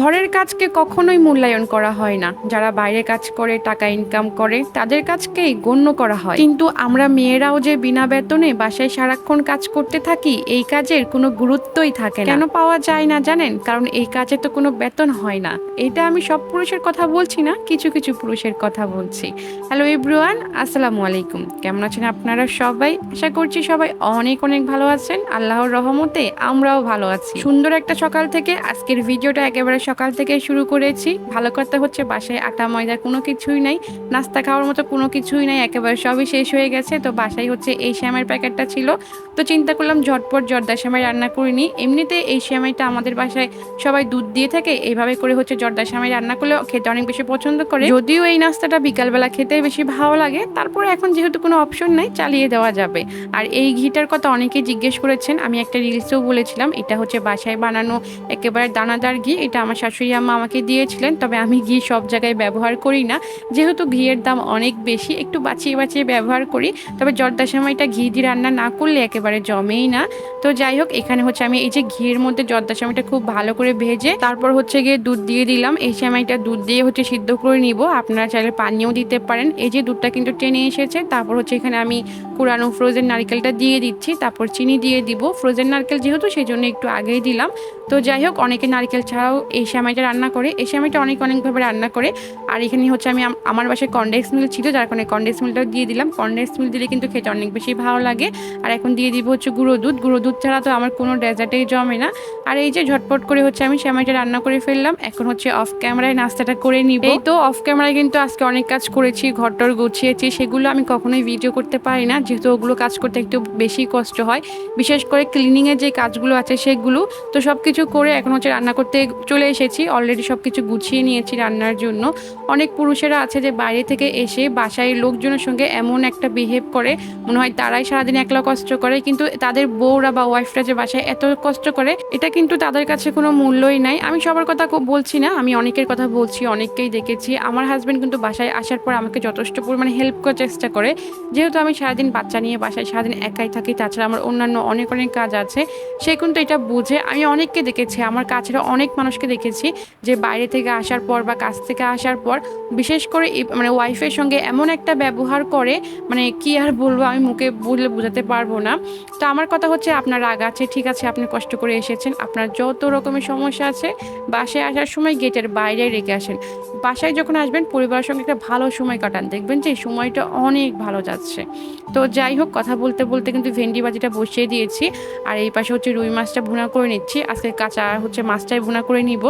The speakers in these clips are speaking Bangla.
ঘরের কাজকে কখনোই মূল্যায়ন করা হয় না। যারা বাইরে কাজ করে, টাকা ইনকাম করে, তাদের কাজকেই গণ্য করা হয়। কিন্তু আমরা মেয়েরাও যে বিনা বেতনে বাসায় সারাক্ষণ কাজ করতে থাকি, এই কাজের কোনো গুরুত্বই থাকে কেন পাওয়া যায় না জানেন? কারণ এই কাজে তো কোনো বেতন হয় না। এটা আমি সব পুরুষের কথা বলছি না, কিছু কিছু পুরুষের কথা বলছি। হ্যালো ইব্রুয়ান আসসালামু আলাইকুম। কেমন আছেন আপনারা সবাই? আশা করছি সবাই অনেক অনেক ভালো আছেন। আল্লাহর রহমতে আমরাও ভালো আছি। সুন্দর একটা সকাল থেকে আজকের ভিডিওটা একেবারে সকাল থেকে শুরু করেছি। ভালো কথা হচ্ছে বাসায় আটা, ময়দা কোনো কিছুই নাই। নাস্তা খাওয়ার মতো কোনো কিছুই নাই। একেবারে সবই শেষ হয়ে গেছে। তো বাসায় হচ্ছে এই শ্যামের প্যাকেটটা ছিল। তো চিন্তা করলাম ঝটপট জর্দা শ্যামাই রান্না করিনি এমনিতে এই শ্যামাইটা আমাদের বাসায় সবাই দুধ দিয়ে থাকে। এইভাবে করে হচ্ছে জর্দা শ্যামাই রান্না করলে খেতে অনেক বেশি পছন্দ করে। যদিও এই নাস্তাটা বিকালবেলা খেতে বেশি ভালো লাগে। তারপরে এখন যেহেতু কোনো অপশন নাই, চালিয়ে দেওয়া যাবে। আর এই ঘিটার কথা অনেকেই জিজ্ঞেস করেছেন। আমি একটা রিলসেও বলেছিলাম, এটা হচ্ছে বাসায় বানানো একেবারে দানাদার ঘি। এটা আমার শাশুড়ি আম্মা আমাকে দিয়েছিলেন, তবে আমি ঘি সব জায়গায় ব্যবহার করি না। যেহেতু ঘিয়ের দাম অনেক বেশি, একটু বাঁচিয়ে বাঁচিয়ে ব্যবহার করি, তবে জর্দার সময়টা ঘি দিয়ে রান্না না করলে একেবারে জমেই না। তো যাই হোক, এখানে হচ্ছে আমি এই যে ঘিয়ের মধ্যে জর্দার সময়টা খুব ভালো করে ভেজে, তারপর হচ্ছে গিয়ে দুধ দিয়ে দিলাম। এই সময়টা দুধ দিয়ে হচ্ছে সিদ্ধ করে নিব। আপনারা চাইলে পানিও দিতে পারেন। এই যে দুধটা কিন্তু টেনে এসেছে, তারপর হচ্ছে এখানে আমি কুড়ানো ফ্রোজেন নারকেলটা দিয়ে দিচ্ছি, তারপর চিনি দিয়ে দিব। ফ্রোজেন নারকেল যেহেতু সেই জন্য একটু আগেই দিলাম। তো যাই হোক, অনেকে নারকেল ছাড়াও এই সেমাইটা রান্না করে এই সেমাইটা অনেক অনেকভাবে রান্না করে। আর এখানে হচ্ছে আমি আমার বাসায় কন্ডেন্স মিল ছিল, যার কারণে কন্ডেন্স মিলটাও দিয়ে দিলাম। কন্ডেন্স মিল দিলে কিন্তু খেতে অনেক বেশি ভালো লাগে। আর এখন দিয়ে দিব হচ্ছে গুঁড়ো দুধ। গুঁড়ো দুধ ছাড়া তো আমার কোনো ডেজার্টেই জমে না। আর এই যে ঝটপট করে হচ্ছে আমি সেমাইটা রান্না করে ফেললাম। এখন হচ্ছে অফ ক্যামেরায় নাস্তাটা করে নিব। এই তো অফ ক্যামেরায় কিন্তু আজকে অনেক কাজ করেছি, ঘরটর গুছিয়েছি। সেগুলো আমি কখনোই ভিডিও করতে পারি না, যেহেতু ওগুলো কাজ করতে একটু বেশি কষ্ট হয়। বিশেষ করে ক্লিনিংয়ের যে কাজগুলো আছে সেগুলো, তো সব কিছু করে এখন হচ্ছে রান্না করতে চলে এসেছি অলরেডি সব কিছু গুছিয়ে নিয়েছি রান্নার জন্য। অনেক পুরুষেরা আছে যে বাইরে থেকে এসে বাসায় লোকজনের সঙ্গে এমন একটা বিহেভ করে, মনে হয় তারাই সারাদিন একলা কষ্ট করে, কিন্তু তাদের বউরা বা ওয়াইফরা যে বাসায় এত কষ্ট করে, এটা কিন্তু তাদের কাছে কোনো মূল্যই নাই। আমি সবার কথা বলছি না, আমি অনেকের কথা বলছি, অনেককেই দেখেছি। আমার হাজব্যান্ড কিন্তু বাসায় আসার পর আমাকে যথেষ্ট পরিমাণে হেল্প করার চেষ্টা করে। যেহেতু আমি সারাদিন বাচ্চা নিয়ে বাসায় সারাদিন একাই থাকি, তাছাড়া আমার অন্যান্য অনেক অনেক কাজ আছে, সে কিন্তু এটা বুঝে। আমি অনেককে দেখেছি, আমার কাছের অনেক মানুষকে দেখেছি যে বাইরে থেকে আসার পর বা কাছ থেকে আসার পর বিশেষ করে মানে ওয়াইফের সঙ্গে এমন একটা ব্যবহার করে মানে কি আর বলব আমি মুখে বললে বোঝাতে পারব না। তো আমার কথা হচ্ছে আপনার রাগ আছে, ঠিক আছে, আপনি কষ্ট করে এসেছেন, আপনার যত রকমের সমস্যা আছে বাসে আসার সময় গেটের বাইরে রেখে আসেন। বাসায় যখন আসবেন, পরিবারের সঙ্গে একটা ভালো সময় কাটান। দেখবেন যে সময়টা অনেক ভালো যাচ্ছে। তো যাই হোক, কথা বলতে বলতে কিন্তু ভেন্ডি ভাজিটা বসিয়ে দিয়েছি। আর এই পাশে হচ্ছে রুই মাছটা ভুনা করে নিচ্ছি। আজকে কাঁচা হচ্ছে মাছটাই ভুনা করে নিব।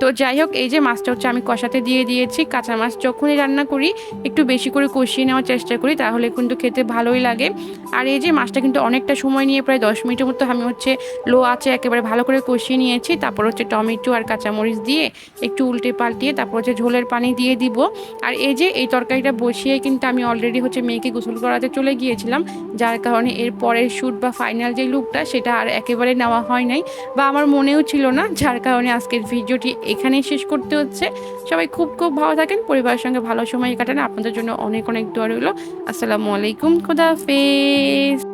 তো যাই হোক, এই যে মাছটা হচ্ছে আমি কষাতে দিয়ে দিয়েছি। কাঁচা মাছ যখনই রান্না করি, একটু বেশি করে কষিয়ে নেওয়ার চেষ্টা করি, তাহলে কিন্তু খেতে ভালোই লাগে। আর এই যে মাছটা কিন্তু অনেকটা সময় নিয়ে প্রায় দশ মিনিটের মতো আমি হচ্ছে লো আছে একেবারে ভালো করে কষিয়ে নিয়েছি। তারপর হচ্ছে টমেটো আর কাঁচামরিচ দিয়ে একটু উল্টে পাল্টিয়ে তারপর হচ্ছে ঝোলের পানি দিয়ে দিব। আর এই যে, এই তরকারিটা বসিয়ে কিন্তু আমি অলরেডি হচ্ছে মেয়েকে গোসল করাতে চলে গিয়েছিলাম। যার কারণে এর পরের শ্যুট বা ফাইনাল যে লুকটা সেটা আর একেবারে নেওয়া হয় নাই। বা আমার মনেও ছিল না, যার কারণে আজকের ভিডিওটি এখানেই শেষ করতে হচ্ছে। সবাই খুব খুব ভালো থাকেন, পরিবারের সঙ্গে ভালো সময় কাটান। আপনাদের জন্য অনেক অনেক দোয়া রইল। আসসালামু আলাইকুম, খুদা হাফেজ।